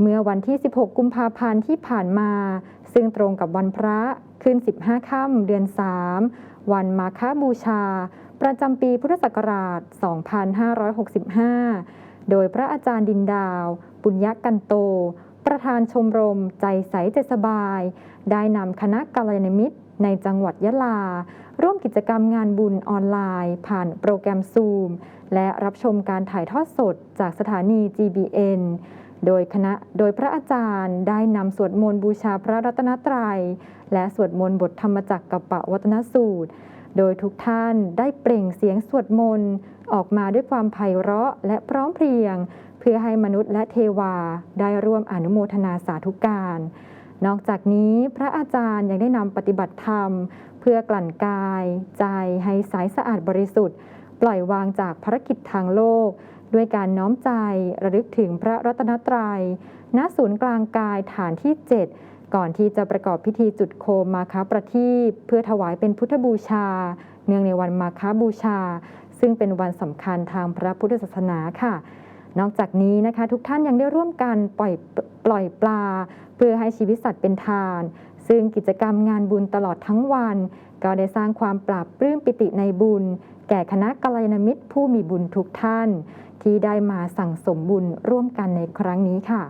เมื่อวันที่ 16 กุมภาพันธ์ที่ผ่านมา ซึ่งตรงกับวันพระขึ้น 15 ค่ำเดือน 3 วันมาฆบูชา ประจำปีพุทธศักราช 2565 โดยพระอาจารย์ดินดาว ปุญญกันโต ประธานชมรมใจใสใจสบาย ได้นำคณะกัลยาณมิตรในจังหวัดยะลา ร่วมกิจกรรมงานบุญออนไลน์ ผ่านโปรแกรมซูมและรับชมการถ่ายทอดสดจากสถานี GBN โดยคณะโดยพระอาจารย์ได้นำสวดมนต์บูชาพระรัตนตรัย และสวดมนต์บทธรรมจักรกับปะวัตนสูตร โดยทุกท่านได้เปล่งเสียงสวดมนต์ออกมาด้วยความไพเราะและพร้อมเพรียง เพื่อให้มนุษย์และเทวาได้ร่วมอนุโมทนาสาธุการ นอกจากนี้พระอาจารย์ยังได้นำปฏิบัติธรรม เพื่อกลั่นกาย ใจให้ใสสะอาดบริสุทธิ์ ปล่อยวางจากภารกิจทางโลก ด้วยการน้อมใจระลึกถึงพระรัตนตรยัย ณ ศูนย์กลางกายฐานที่ 7 ก่อนที่จะประกอบพิธีจุดโคมมาคาประทีปเพื่อถวายเป็นพุทธบูชา เนื่องในวันมาคาบูชา ซึ่งเป็นวันสำคัญทางพระพุทธศาสนาค่ะ นอกจากนี้นะคะทุกท่านยังได้ร่วมกันปล่อยปล่อยปลา เพื่อให้ชีวิตสัตว์เป็นทาน ซึ่งกิจกรรมงานบุญตลอดทั้งวัน ก็ได้สร้างความปราบปลื้มปิติในบุญ ก่คณะกัลยาณมิตรผู้มีบุญทุกท่าน ที่ได้มาสั่งสมบุญร่วมกันในครั้งนี้ค่ะ